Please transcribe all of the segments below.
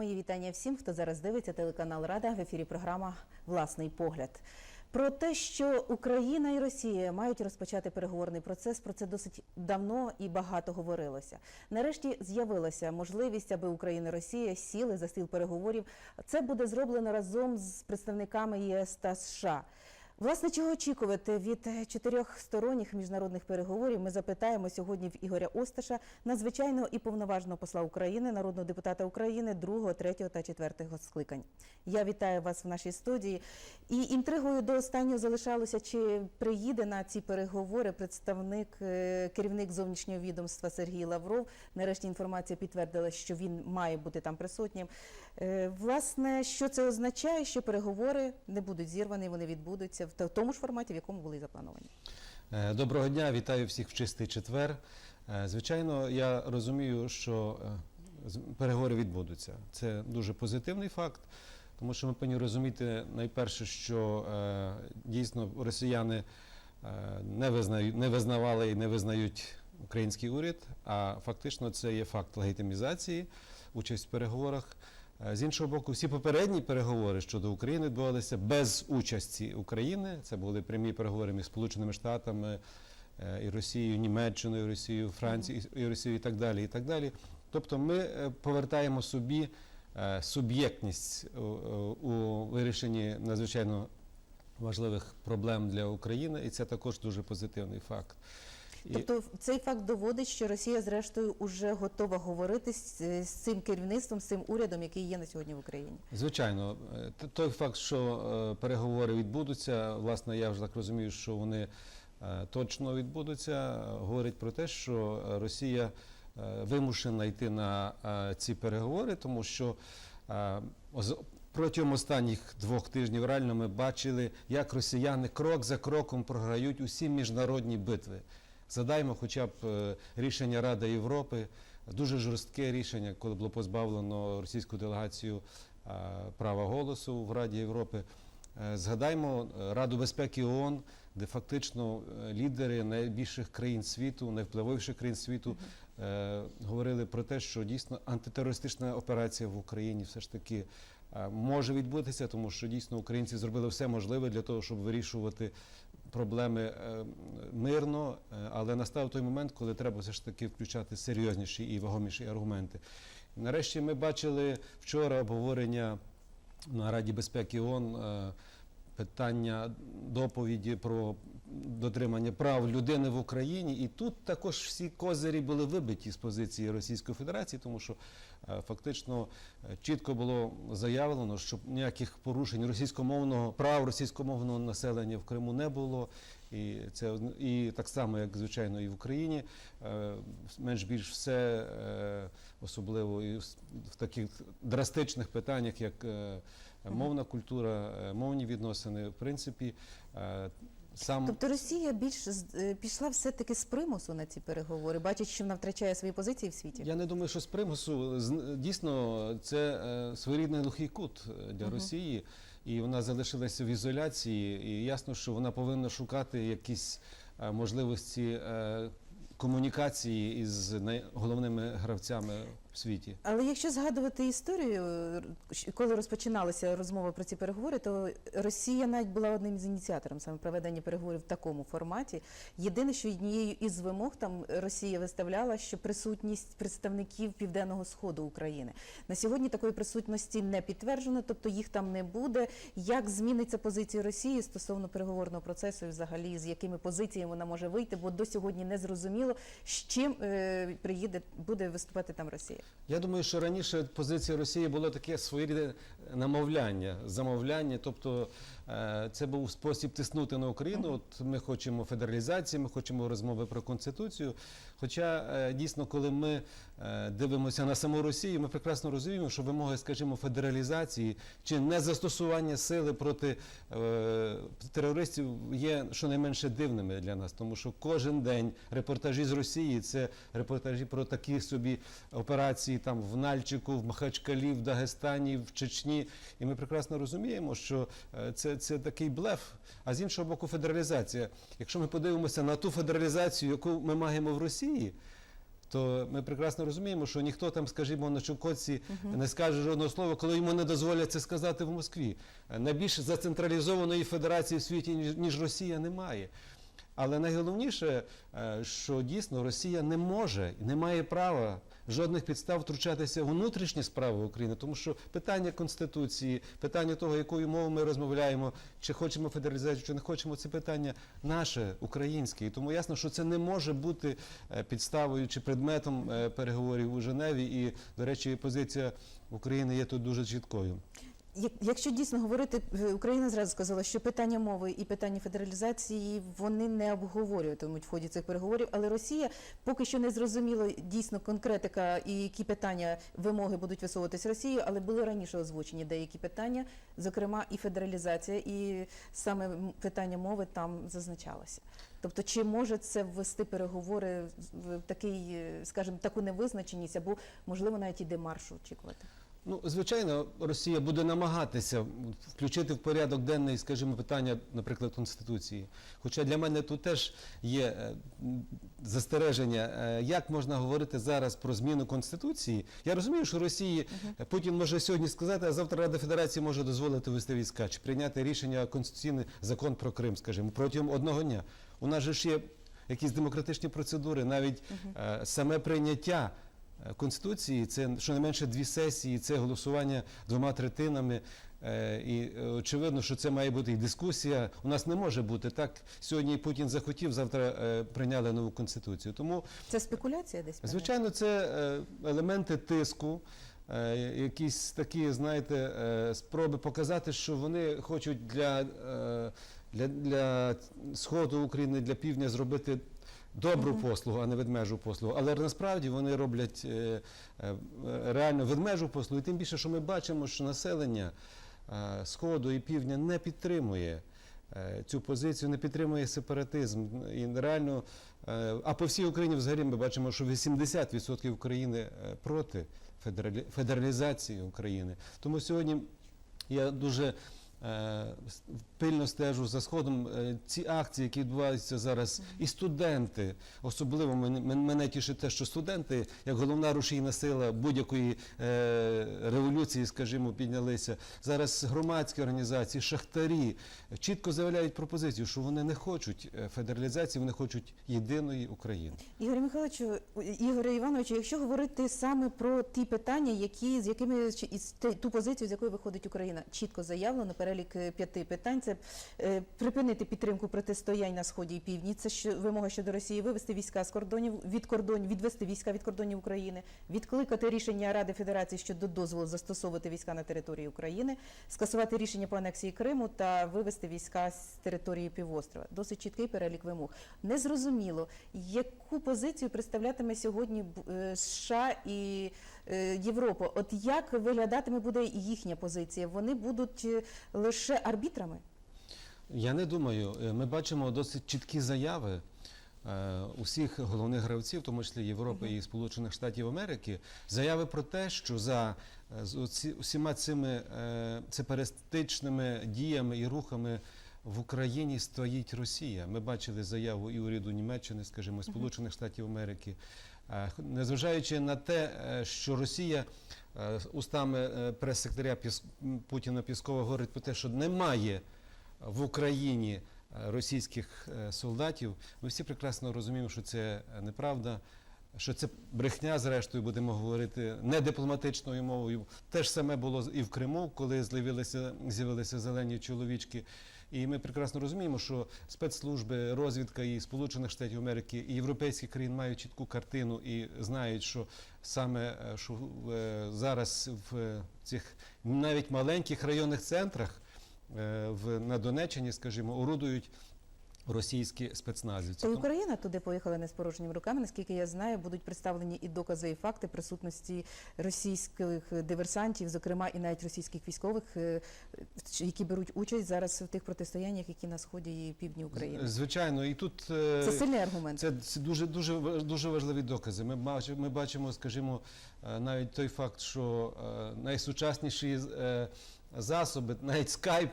Мої вітання всім, хто зараз дивиться телеканал Рада в ефірі. Програма Власний погляд. Про те, що Україна і Росія мають розпочати переговорний процес, про це досить давно і багато говорилося. Нарешті з'явилася можливість, аби Україна і Росія сіли за стіл переговорів. Це буде зроблено разом з представниками ЄС та США. Власне, чого очікувати від е, чотирьохсторонніх міжнародних переговорів? Ми запитаємо сьогодні в Ігоря Осташа, надзвичайного і повноважного посла України, народного депутата України, другого, третього та четвертого скликань. Я вітаю вас в нашій студії. І інтригою до останнього залишалося, чи приїде на ці переговори представник, е, керівник зовнішнього відомства Сергій Лавров. Нарешті інформація підтвердила, що він має бути там присутнім. Е, Власне, що це означає, що переговори не будуть зірвані, вони відбудуться в тому ж форматі, в якому були заплановані. Е, Доброго дня, вітаю всіх в чистий четвер. Е, Звичайно, я розумію, що е, переговори відбудуться. Це дуже позитивний факт, тому що ми повинні розуміти найперше, що дійсно росіяни не визнають, не визнавали і не визнають український уряд, а фактично це є факт легітимізації, участь в переговорах. Е, З іншого боку, всі попередні переговори щодо України відбувалися без участі України. Це були прямі переговори між Сполученими Штатами е, і Росією, Німеччиною, Росією, Францією і Росією, і так далі. І так далі. Тобто, ми е, повертаємо собі суб'єктність у вирішенні надзвичайно важливих проблем для України, і це також дуже позитивний факт. І- Тобто цей факт доводить, що Росія, зрештою, уже готова говорити з, з цим керівництвом, з цим урядом, який є на сьогодні в Україні. Звичайно, Е, той факт, що е, переговори відбудуться, власне, я вже так розумію, що вони е, точно відбудуться, говорить про те, що Росія е, вимушена йти на е, ці переговори, тому що е, оз- протягом останніх двох тижнів реально ми бачили, як росіяни крок за кроком програють усі міжнародні битви. Згадаймо хоча б е, рішення Ради Європи, дуже жорстке рішення, коли було позбавлено російську делегацію е, права голосу в Раді Європи. Е, Згадаймо Раду безпеки ООН, де фактично лідери найбільших країн світу, найвпливовіших країн світу говорили про те, що дійсно антитерористична операція в Україні все ж таки може відбутися, тому що дійсно українці зробили все можливе для того, щоб вирішувати проблеми е, мирно, е, але настав той момент, коли треба все ж таки включати серйозніші і вагоміші аргументи. Нарешті ми бачили вчора обговорення на Раді безпеки ООН е, питання доповіді про дотримання прав людини в Україні. І тут також всі козирі були вибиті з позиції Російської Федерації, тому що е, фактично е, чітко було заявлено, що ніяких порушень російськомовного прав російськомовного населення в Криму не було. І це і так само, як звичайно, і в Україні е, менш більш все, особливо і в- таких драстичних питаннях, як мовна культура, мовні відносини, в принципі, сам Тобто Росія більш е, пішла все-таки з примусу на ці переговори, бачить, що вона втрачає свої позиції в світі. Я не думаю, що з примусу дійсно це е, своєрідний глухий кут е, для Росії, і вона залишилася в ізоляції. І ясно, що вона повинна шукати якісь можливості комунікації із найголовними гравцями в світі. Але якщо згадувати історію, е, коли розпочиналася розмова про ці переговори, то Росія навіть була одним з ініціатором саме проведення переговорів в такому форматі. Єдине, що однією із вимог там Росія виставляла, що присутність представників південного сходу України на сьогодні такої присутності не підтверджено, тобто їх там не буде. Як зміниться позиція Росії стосовно переговорного процесу, і взагалі з якими позиціями вона може вийти? Бо до сьогодні не зрозуміло, з чим е, приїде буде виступати там Росія. Я думаю, що раніше позиція Росії було таке своєрідне намовляння, замовляння. Тобто е, це був спосіб тиснути на Україну. От ми хочемо федералізації, ми хочемо розмови про конституцію. Хоча е, дійсно, коли ми е, дивимося на саму Росію, ми прекрасно розуміємо, що вимоги, скажімо, федералізації чи незастосування сили проти е, терористів є щонайменше дивними для нас, тому що кожен день репортажі з Росії це репортажі про такі собі операції там в Нальчику, в Махачкалі, в Дагестані, в Чечні. І ми прекрасно розуміємо, що це, це такий блеф. А з іншого боку, федералізація. Якщо ми подивимося на ту федералізацію, яку ми маємо в Росії. То ми прекрасно розуміємо, що ніхто там, скажімо, на Чукотці не скаже жодного слова, коли йому не дозволять це сказати в Москві. Найбільш зацентралізованої федерації в світі, ніж, ніж Росія, немає. Але найголовніше, е, що дійсно Росія не може і не має права жодних підстав втручатися в внутрішні справи України, тому що питання конституції, питання того, якою мовою ми розмовляємо, чи хочемо федералізацію, чи не хочемо, це питання наше українське. І тому ясно, що це не може бути е, підставою чи предметом е, переговорів у Женеві. І, до речі, позиція України є тут дуже чіткою. Як- Якщо дійсно говорити, е, Україна зразу сказала, що питання мови і питання федералізації вони не обговорюватимуть в ході цих переговорів, але Росія поки що не зрозуміло дійсно конкретика і які питання вимоги будуть висовуватись Росією, але були раніше озвучені деякі питання, зокрема і федералізація, і саме питання мови там зазначалося. Тобто, чи може це ввести переговори в такий, е, скажімо, таку невизначеність, або можливо навіть і демаршу очікувати? Ну, звичайно, Росія буде намагатися включити в порядок денний, скажімо, питання, наприклад, конституції. Хоча для мене тут теж є е, застереження, е, як можна говорити зараз про зміну конституції. Я розумію, що Росії е, Путін може сьогодні сказати, а завтра Рада Федерації може дозволити вести війська чи прийняти рішення конституційний закон про Крим, скажімо, протягом одного дня. У нас же ж є якісь демократичні процедури, навіть е, саме прийняття. Е, Конституції це щонайменше дві сесії, це голосування двома третинами. Е, І е, очевидно, що це має бути і дискусія. У нас не може бути так. Сьогодні Путін захотів, завтра прийняли нову конституцію. Тому, Це спекуляція десь? звичайно, це елементи тиску, якісь такі, знаєте, спроби показати, що вони хочуть для, для, для сходу України, для півдня зробити добру послугу, а не ведмежу послугу. Але насправді вони роблять е, е, реально ведмежу послугу. І тим більше, що ми бачимо, що населення е, сходу і півдня не підтримує. Цю позицію не підтримує сепаратизм і реально, а по всій Україні взагалі ми бачимо, що 80% України проти федералі- федералізації України. Тому сьогодні я дуже пильно стежу за сходом. Е, Ці акції, які відбуваються зараз, і студенти, особливо мене, тішить те, що студенти, як головна рушійна сила будь-якої е, революції, скажімо, піднялися. Зараз громадські організації, шахтарі чітко заявляють пропозицію, що вони не хочуть е, федералізації, вони хочуть єдиної України. Ігорю Михайловичу, Ігоре Івановичу, якщо говорити саме про ті питання, які з якими ту позицію, з якої виходить Україна, чітко заявлено перелік е, п'яти питань. Це е, припинити підтримку протистоянь на сході і півдні. Це вимога щодо Росії, вивести війська з кордонів від кордонів, відвести війська від кордонів України, відкликати рішення Ради Федерації щодо дозволу застосовувати війська на території України, скасувати рішення по анексії Криму та вивести війська з території півострова. Досить чіткий перелік вимог. Незрозуміло, яку позицію представлятиме сьогодні е, США і е, Європа. От як виглядатиме буде їхня позиція? Вони будуть е, лише арбітрами? Я не думаю. Е, Ми бачимо досить чіткі заяви усіх головних гравців, в тому числі Європи і Сполучених Штатів Америки, заяви про те, що за усіма цими сепаратистичними діями і рухами. В Україні стоїть Росія. Ми бачили заяву і уряду Німеччини, скажімо, Сполучених Штатів Америки. Е, Незважаючи на те, е, що Росія е, устами прес-секретаря Путіна Піскова говорить про те, що немає в Україні російських солдатів, ми всі прекрасно розуміємо, що це неправда, що це брехня, зрештою, будемо говорити не дипломатичною мовою. Те ж саме було і в Криму, коли з'явилися зелені чоловічки. І ми прекрасно розуміємо, що спецслужби, розвідка і Сполучених Штатів Америки і європейських країн мають чітку картину і знають, що саме е, що е, зараз в цих навіть маленьких районних центрах е, в, на Донеччині, скажімо, орудують російські спецназівці. Тому- Україна туди поїхала не з порожніми руками. Наскільки я знаю, будуть представлені і докази, і факти присутності російських диверсантів, зокрема і навіть російських військових, е, які беруть участь зараз в тих протистояннях, які на сході і півдні України. Звичайно, і тут е, Це сильний аргумент. Це, дуже дуже дуже важливі докази. Ми бачимо, ми бачимо, скажімо, е, навіть той факт, що найсучасніші засоби, навіть скайп.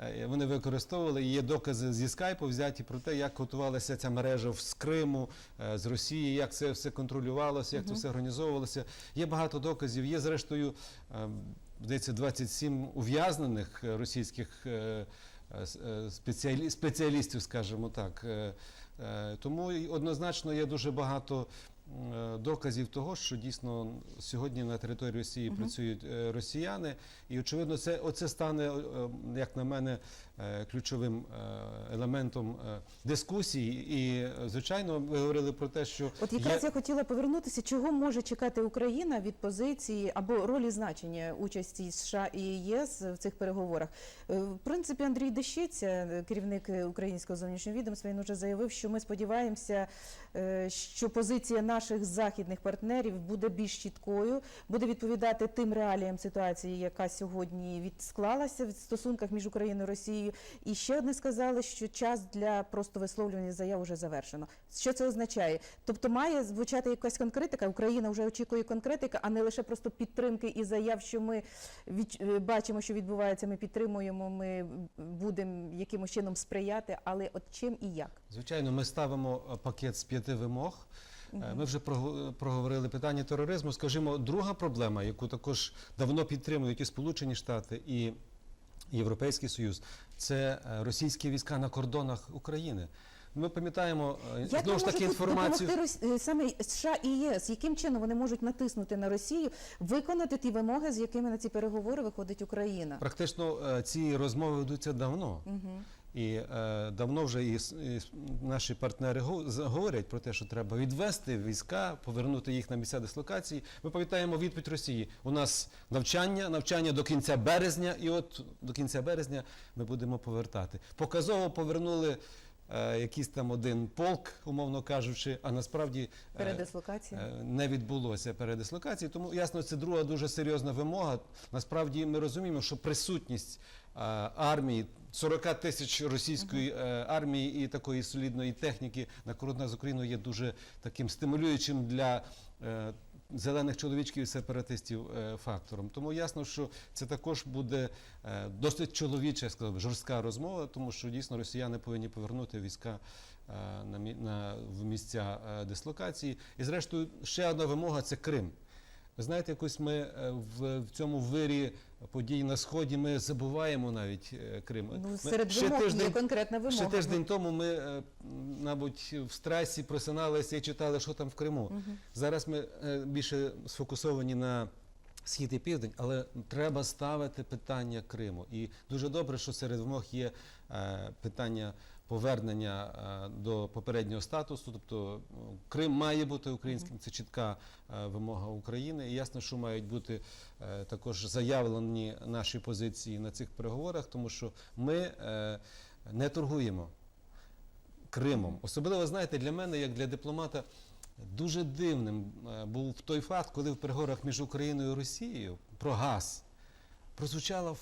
Е, вони використовували. І є докази зі скайпу взяті про те, як готувалася ця мережа з Криму, е, з Росії, як це все контролювалося, як це все організовувалося. Є багато доказів. Є зрештою, е, здається, 27 ув'язнених російських. е, спеціалістів, скажімо так. Тому однозначно є дуже багато доказів того, що дійсно сьогодні на території Росії працюють е, росіяни, і очевидно, це оце стане, е, як на мене, е, ключовим е, елементом е, дискусії. І е, звичайно, ви говорили про те, що От якраз я хотіла повернутися, чого може чекати Україна від позиції або ролі значення участі США і ЄС в цих переговорах. Е, В принципі, Андрій Дещиця, е, керівник е, українського зовнішнього відомства, він вже заявив, що ми сподіваємося, е, що позиція наших західних партнерів буде більш чіткою, буде відповідати тим реаліям ситуації, яка сьогодні від склалася в стосунках між Україною і Росією. І ще одне сказали, що час для просто висловлювання заяв вже завершено. Що це означає? Тобто має звучати якась конкретика. Україна вже очікує конкретика, а не лише просто підтримки і заяв, що ми від, е, бачимо, що відбувається. Ми підтримуємо, ми будемо якимось чином сприяти. Але от чим і як? Звичайно, ми ставимо е, пакет з п'яти вимог. Е, Ми вже проговорили питання тероризму. Скажімо, друга проблема, яку також давно підтримують і Сполучені Штати, і Європейський Союз, це е, російські війська на кордонах України. Ми пам'ятаємо е, знову ж таки інформацію. допомогти е, саме США і ЄС? Яким чином вони можуть натиснути на Росію, виконати ті вимоги, з якими на ці переговори виходить Україна? Практично ці розмови ведуться давно. Угу. І е, давно вже і, і наші партнери го- говорять про те, що треба відвести війська, повернути їх на місця дислокації. Ми пам'ятаємо відповідь Росії. У нас навчання, навчання до кінця березня, і от до кінця березня ми будемо повертати. Показово повернули е, якийсь там один полк, умовно кажучи, а насправді е, Передислокація. Е, не відбулося передислокації. Тому ясно, це друга дуже серйозна вимога. Насправді ми розуміємо, що присутність армії 40 тисяч російської е, армії і такої солідної техніки на кордонах з Україною є дуже таким стимулюючим для. е, Зелених чоловічків і сепаратистів е, фактором. Тому ясно, що це також буде е, досить чоловіча, я сказав, би, жорстка розмова, тому що дійсно росіяни повинні повернути війська е, на, на, в місця е, дислокації. І зрештою, ще одна вимога це Крим. Ви знаєте, якось ми е, в, в цьому вирі подій на сході ми забуваємо навіть е, Крим. Ну, Ми- серед ще вимог є конкретна вимога. Ще тиждень тому ми, е, мабуть, в страсі просиналися і читали, що там в Криму. Зараз ми більше сфокусовані на схід і південь, але треба ставити питання Криму. І дуже добре, що серед вимог є е, питання повернення е, до попереднього статусу. Тобто е, Крим має бути українським, це чітка е, вимога України. І ясно, що мають бути також заявлені наші позиції на цих переговорах, тому що ми не торгуємо. Кримом. Особливо, знаєте, для мене, як для дипломата, дуже дивним е, був той факт, коли в переговорах між Україною і Росією про газ прозвучала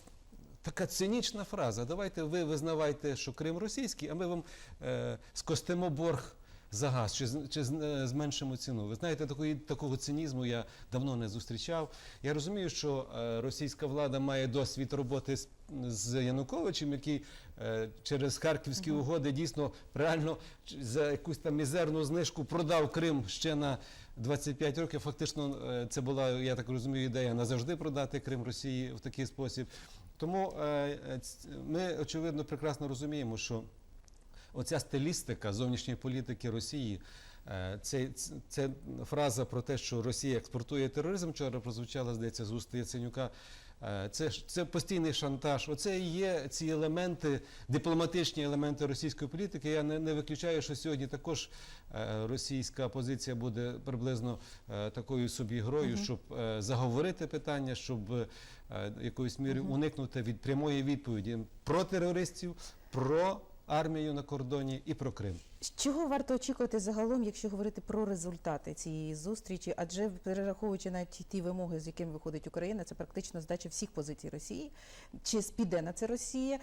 така цинічна фраза. Давайте ви визнавайте, що Крим російський, а ми вам е, скостимо борг за газ чи, чи е, зменшимо ціну. Ви знаєте, такої, такого цинізму я давно не зустрічав. Я розумію, що е, російська влада має досвід роботи з, з Януковичем, який е, через харківські угоди дійсно реально за якусь там мізерну знижку продав Крим ще на 25 років. Фактично, е, це була, я так розумію, ідея назавжди продати Крим Росії в такий спосіб. Тому е, ми очевидно прекрасно розуміємо, що оця стилістика зовнішньої політики Росії. це, це фраза про те, що Росія експортує тероризм, вчора прозвучала, здається, з уст Яценюка. Е, Це, це постійний шантаж. Оце і є ці елементи, дипломатичні елементи російської політики. Я не, не виключаю, що сьогодні також е, російська позиція буде приблизно е, такою собі грою, щоб е, заговорити питання, щоб якоюсь мірою уникнути від прямої відповіді про терористів, про армію на кордоні і про Крим. Чого варто очікувати загалом, якщо говорити про результати цієї зустрічі? Адже перераховуючи навіть ті вимоги, з якими виходить Україна, це практично здача всіх позицій Росії. Чи спіде на це Росія?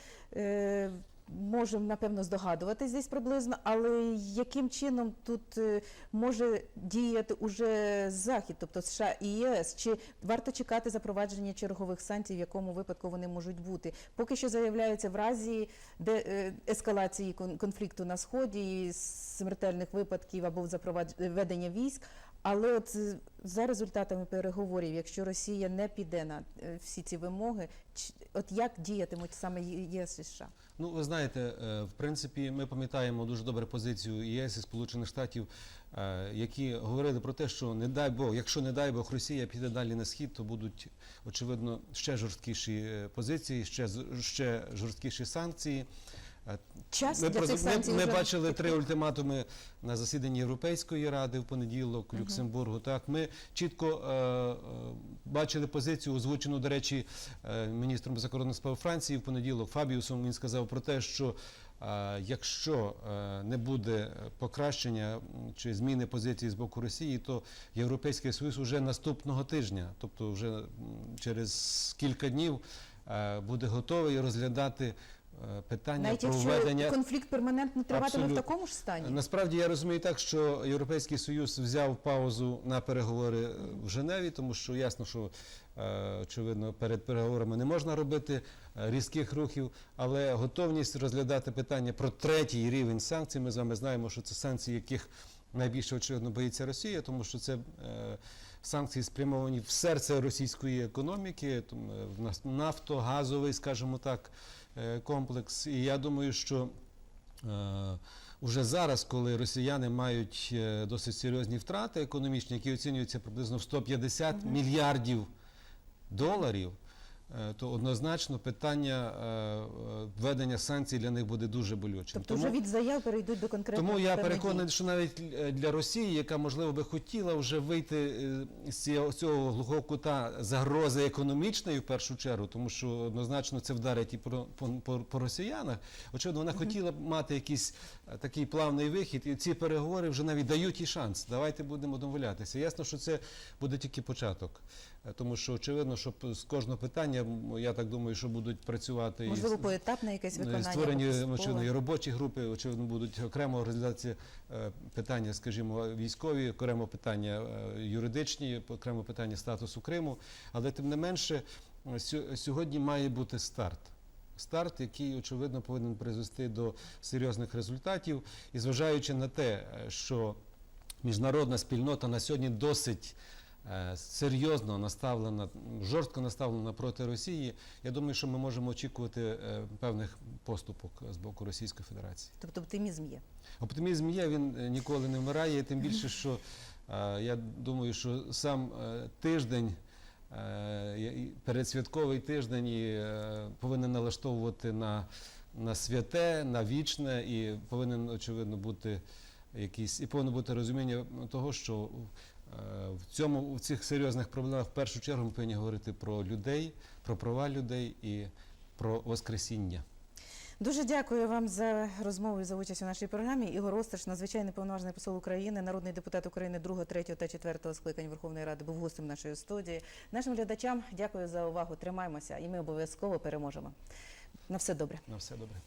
Можемо напевно здогадуватись десь приблизно, але яким чином тут е, може діяти уже захід, тобто США і ЄС? Чи варто чекати запровадження чергових санкцій, в якому випадку вони можуть бути? Поки що заявляється в разі де е, ескалації конфлікту на сході, смертельних випадків або запровадж- введення військ. Але от за результатами переговорів, якщо Росія не піде на е, всі ці вимоги, от як діятимуть саме ЄС і США? Ну, ви знаєте, е, в принципі, ми пам'ятаємо дуже добре позицію ЄС і Сполучених Штатів, е, які говорили про те, що не дай Бог, якщо не дай Бог Росія піде далі на схід, то будуть очевидно ще жорсткіші позиції, ще ще жорсткіші санкції. Час Ми, для цих ми, ми бачили три ультиматуми на засіданні Європейської ради в понеділок, в Люксембургу. Так, ми чітко е, е, бачили позицію, озвучену, до речі, е, міністром закордонних справ Франції в понеділок Фабіусом. Він сказав про те, що е, якщо е, не буде покращення чи зміни позиції з боку Росії, то Європейський Союз уже наступного тижня, тобто вже через кілька днів, е, буде готовий розглядати. Е, Питання навіть про введення конфлікт перманентно триватиме в такому ж стані. Насправді я розумію так, що Європейський Союз взяв паузу на переговори е, в Женеві, тому що ясно, що е, очевидно перед переговорами не можна робити різких рухів, але готовність розглядати питання про третій рівень санкцій. Ми з вами знаємо, що це санкції, яких найбільше очевидно боїться Росія, тому що це. Санкції спрямовані в серце російської економіки, нафтогазовий, скажімо так, комплекс. І я думаю, що вже Уже зараз, коли росіяни мають е, досить серйозні втрати економічні, які оцінюються приблизно в 150 мільярдів доларів, е, то однозначно питання е, е, введення санкцій для них буде дуже болючим. Тобто вже від заяв перейдуть до конкретних Тому я переконаний, що навіть е, для Росії, яка можливо би хотіла вже вийти е, з цього, глухого кута загрози економічної в першу чергу, тому що однозначно це вдарить і по, по, по, росіянах. Очевидно, вона хотіла б мати якийсь е, такий плавний вихід, і ці переговори вже навіть дають їй шанс. Давайте будемо домовлятися. Ясно, що це буде тільки початок. Е, Тому що очевидно, що з кожного питання, я так думаю, що будуть працювати і можливо з- поетапне якесь Ну, виконання. Створені очевидно, і робочі групи, очевидно, будуть окремо розглядатися е, питання, скажімо, військові, окремо питання е, юридичні, окремо питання статусу Криму. Але тим не менше, е, сьогодні має бути старт. Старт, який очевидно повинен призвести до серйозних результатів, і зважаючи на те, е, що міжнародна спільнота на сьогодні досить е, серйозно наставлена, жорстко наставлена проти Росії, я думаю, що ми можемо очікувати е, певних поступок з боку Російської Федерації. Тобто оптимізм є. Оптимізм є, він е, ніколи не вмирає, тим більше, що е, я думаю, що сам е, тиждень. е, Передсвятковий тиждень і, е, повинен налаштовувати на, на святе, на вічне, і повинен, очевидно, бути якийсь, і повинно бути розуміння того, що е, в цьому в цих серйозних проблемах в першу чергу ми повинні говорити про людей, про права людей і про воскресіння. Дуже дякую вам за розмову і за участь у нашій програмі. Ігор Осташ, надзвичайний повноважений посол України, народний депутат України 2, 3 та 4 скликань Верховної Ради, був гостем нашої студії. Нашим глядачам дякую за увагу. Тримаємося, і ми обов'язково переможемо. На все добре. На все добре.